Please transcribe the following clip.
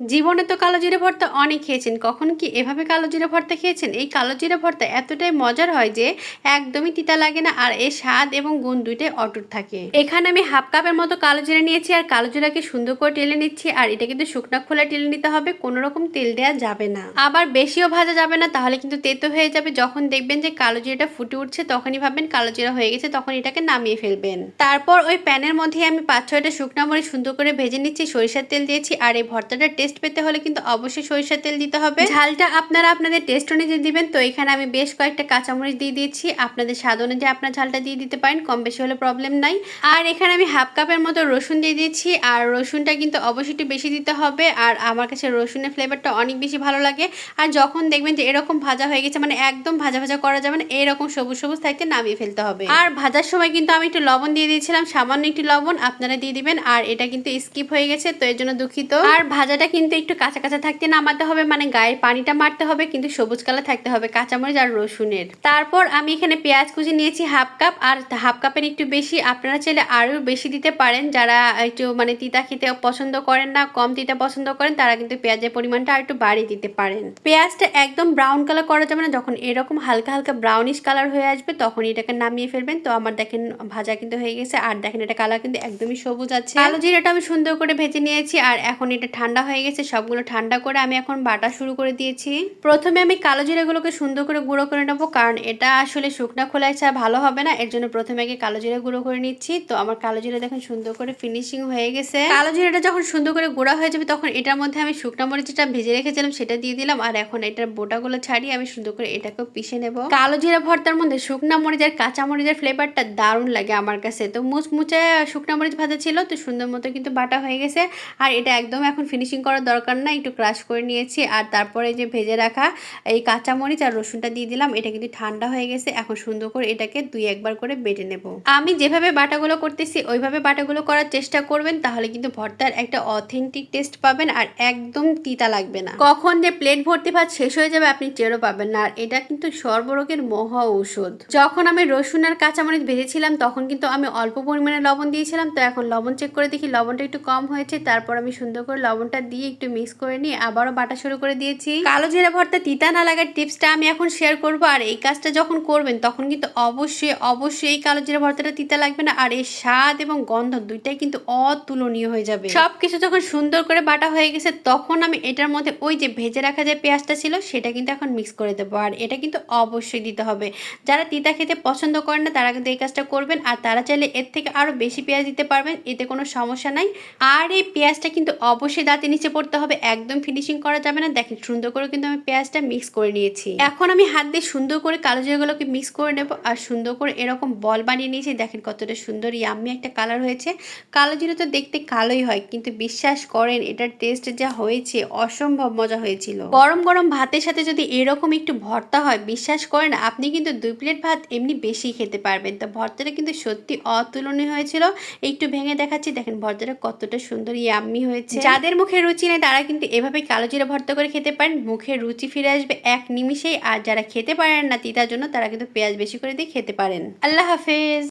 জীবনে তো কালো জিরে ভর্তা অনেক খেয়েছেন। কখন কি এভাবে কালো জিরে ভর্তা খেয়েছেন? এই কালো জিরে ভর্তা এতটাই মজার হয় যে একদমই তিতা লাগে না আর এর স্বাদ এবং গুণ দুইটাই অটুট থাকে। এখানে আমি হাফ কাপের মতো কালো জিরে নিয়েছি আর কালো জিরাকে সুন্দর করে টেলে নিচ্ছি আর এটা কিন্তু শুকনা খোলা টেলে নিতে হবে, কোনো রকম তেল দেওয়া যাবে না। আবার বেশিও ভাজা যাবে না, তাহলে কিন্তু তেতো হয়ে যাবে। যখন দেখবেন যে কালো জিরাটা ফুটে উঠছে, তখনই ভাববেন কালো জিরা হয়ে গেছে, তখন এটাকে নামিয়ে ফেলবেন। তারপর ওই প্যানের মধ্যে আমি পাঁচ ছয়টা শুকনা মরিচ সুন্দর করে ভেজে নিচ্ছি, সরিষার তেল দিয়েছি আর এই ভর্তাটা টেস্ট পেতে হলে কিন্তু অবশ্যই সরিষার তেল দিতে হবে। ঝালটা আপনারা আপনাদের টেস্ট অনুযায়ী দিবেন। তো এখানে আমি বেশ কয়েকটা কাঁচামরিচ দিয়ে দিয়েছি। আপনাদের স্বাদ অনুযায়ী আপনার ঝালটা দিয়ে দিতে পারেন কম বেশি হলে প্রবলেম নাই। আর এখানে আমি হাফ কাপের মতো রসুন দিয়ে দিয়েছি। আর রসুনটা কিন্তু অবশ্যই একটু বেশি দিতে হবে। আর আমার কাছে রসুনের ফ্লেভারটা অনেক বেশি ভালো লাগে। আর যখন দেখবেন যে এরকম ভাজা হয়ে গেছে মানে একদম ভাজা ভাজা করা যাবে না, এরকম সবুজ সবুজ থাকতে নামিয়ে ফেলতে হবে। আর ভাজার সময় কিন্তু আমি একটু লবণ দিয়ে দিয়েছিলাম, সামান্য একটি লবণ, আপনারা দিয়ে দিবেন। আর এটা কিন্তু স্কিপ হয়ে গেছে, তো এর জন্য দুঃখিত। আর ভাজাটা কিন্তু একটু কাঁচা কাঁচা থাকতে নামাতে হবে মানে গায়ে পানিটা মারতে হবে, কিন্তু সবুজ কালার থাকতে হবে, কাঁচামরিচ আর রসুনের। তারপর আমি এখানে পেঁয়াজ কুচি নিয়েছি হাফ কাপ, আর হাফ কাপের একটু বেশি, আপনারা চাইলে আরও বেশি দিতে পারেন। যারা একটু মানে তিতা খেতে পছন্দ করেন না, কম তিতা পছন্দ করেন, তারা কিন্তু পেঁয়াজের পরিমাণটা আর একটু বাড়িয়ে দিতে পারেন। পেঁয়াজটা একদম ব্রাউন কালার করা যাবে না, যখন এরকম হালকা হালকা ব্রাউনিশ কালার হয়ে আসবে তখন এটাকে নামিয়ে ফেলবেন। তো আমার দেখেন, ভাজা কিন্তু হয়ে গেছে, আর দেখেন এটা কালার কিন্তু একদমই সবুজ আছে। কালো জিরাটা আমি সুন্দর করে ভেজে নিয়েছি, আর এখন এটা ঠান্ডা হয়ে গেছে। সবগুলো ঠান্ডা করে আমি এখন বাটা শুরু করে দিয়েছি। প্রথমে আমি কালো জিরাগুলোকে সুন্দর করে গুঁড়ো করে নেব, কারণ এটা আসলে শুকনা খোলায় চা ভালো হবে না এর জন্য প্রথমে আগে কালো জিরা গুঁড়ো করে নিচ্ছি। তো আমার কালো জিরা দেখেন সুন্দর করে ফিনিশিং হয়ে গেছে। কালো জিরাটা যখন সুন্দর করে গুঁড়া হয়ে যাবে, তখন এটার মধ্যে আমি শুকনা মরিচটা ভেজে রেখেছিলাম, সেটা দিয়ে দিলাম, আর এখন এটার বোটাগুলো ছাড়িয়ে আমি সুন্দর করে এটাকেও পিষে নেব। কালো জিরা ভর্তার মধ্যে শুকনা মরিচ আর কাঁচা মরিচের ফ্লেভারটা দারুণ লাগে আমার কাছে। তো মুচমুচে শুকনা মরিচ ভাজা ছিল, তো সুন্দর মতো কিন্তু বাটা হয়ে গেছে, আর এটা একদম এখন ফিনিশিং করার দরকার না, একটু ক্রাশ করে নিয়েছি। আর তারপরে যে ভেজে রাখা এই কাঁচামরিচ আর রসুনটা দিয়ে দিলাম, এটা কিন্তু ঠান্ডা হয়ে গেছে, এখন সুন্দর করে এটাকে দুই একবার করে বেটে নেব। আমি যেভাবে বাটাগুলো করতেছি, ওইভাবে বাটাগুলো করার চেষ্টা করবেন, তাহলে কিন্তু ভর্তার একটা অথেন্টিক টেস্ট পাবেন আর একদম তিতা লাগবে না। কখন যে প্লেট ভর্তি ভাত শেষ হয়ে যাবে আপনি টেরও পাবেন না, আর এটা কিন্তু সর্বরোগের মহা ঔষধ। যখন আমি রসুন আর কাঁচামরিচ ভেজেছিলাম, তখন কিন্তু আমি অল্প পরিমাণে লবণ দিয়েছিলাম, তো এখন লবণ চেক করে দেখি লবণটা একটু কম হয়েছে, তারপর আমি সুন্দর করে লবণটা দিয়ে একটু মিক্স করে নিয়ে আবারও বাটা শুরু করে দিয়েছি। কালো জিরা ভর্তা তিতা না লাগার টিপসটা আমি এখন শেয়ার করব আর এই কাজটা যখন করবেন তখন কিন্তু অবশ্যই অবশ্যই এই কালো জিরা ভর্তাটা তিতা লাগবে না আর এর স্বাদ এবং গন্ধ দুইটাই কিন্তু অতুলনীয় হয়ে যাবে। সব কিছু যখন সুন্দর করে বাটা হয়ে গেছে তখন আমি এটার মধ্যে ওই যে ভেজে রাখা যে পেঁয়াজটা ছিল সেটা কিন্তু এখন মিক্স করে দেবো আর এটা কিন্তু অবশ্যই দিতে হবে। যারা তিতা খেতে পছন্দ করেন না তারা কিন্তু এই কাজটা করবেন আর তারা চাইলে এর থেকে আরও বেশি পেঁয়াজ দিতে পারবেন, এতে কোনো সমস্যা নাই। আর এই পেঁয়াজটা কিন্তু অবশ্যই দাঁতে নিচে পড়তে হবে, একদম ফিনিশিং করা যাবে না। দেখেন, সুন্দর করে কিন্তু আমি পেঁয়াজটা মিক্স করে নিয়েছি। এখন আমি হাত দিয়ে সুন্দর করে কালো জিরাগুলোকে মিক্স করে নেব আর সুন্দর করে এরকম বল বানিয়ে নিয়েছি। দেখেন, কতটা সুন্দর ইয়াম্মি একটা কালার হয়েছে। কালো জিরা তো দেখতে কালোই হয়, কিন্তু বিশ্বাস করেন, এটার টেস্ট যা হয়েছে, অসম্ভব মজা হয়েছিল। গরম গরম ভাতের সাথে যদি এরকম একটু ভর্তা হয়, বিশ্বাস করেন, আপনি কিন্তু দুই প্লেট ভাত এমনি বেশি খেতে পারবেন। তো ভর্তাটা কিন্তু সত্যি অতুলনীয় হয়েছিল। একটু ভেঙে দেখাচ্ছি, দেখেন, ভর্তাটা কতটা সুন্দর ইয়াম্মি হয়েছে। যাদের মুখে রুচি নেই তারা কিন্তু এভাবে কালো জিরা ভর্তা করে খেতে পারেন। মুখে রুচি ফিরে আসবে এক নিমিষেই। আর যারা খেতে পারেন না তিতার জন্য তারা কিন্তু পেঁয়াজ বেশি করে দিয়ে খেতে পারেন। আল্লাহ হাফেজ।